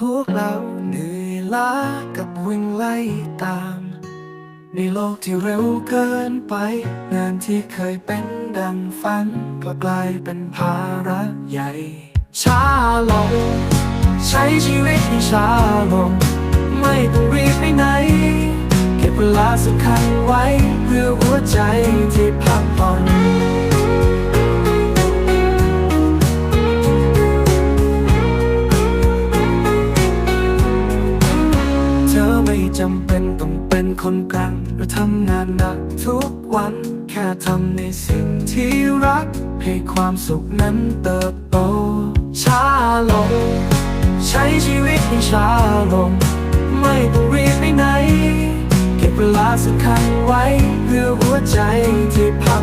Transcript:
พวกเราเหนื่อยล้ากับวิ่งไล่ตาม ในโลกที่เร็วเกินไป งานที่เคยเป็นดังฝัน ก็กลายเป็นภาระใหญ่ ช้าลง ใช้ชีวิตให้ช้าลง ไม่ต้องรีบไปไหน เก็บเวลาสำคัญไว้ เพื่อหัวใจที่พักผ่อน ไม่จำเป็นต้องเป็นคนกลางหรือทำงานหนักทุกวัน แค่ทำในสิ่งที่รัก ให้ความสุขนั้นเติบโตช้าลง ใช้ชีวิตให้ช้าลง ไม่ต้องรีบไปไหน เก็บเวลาสำคัญไว้ เพื่อหัวใจที่พัก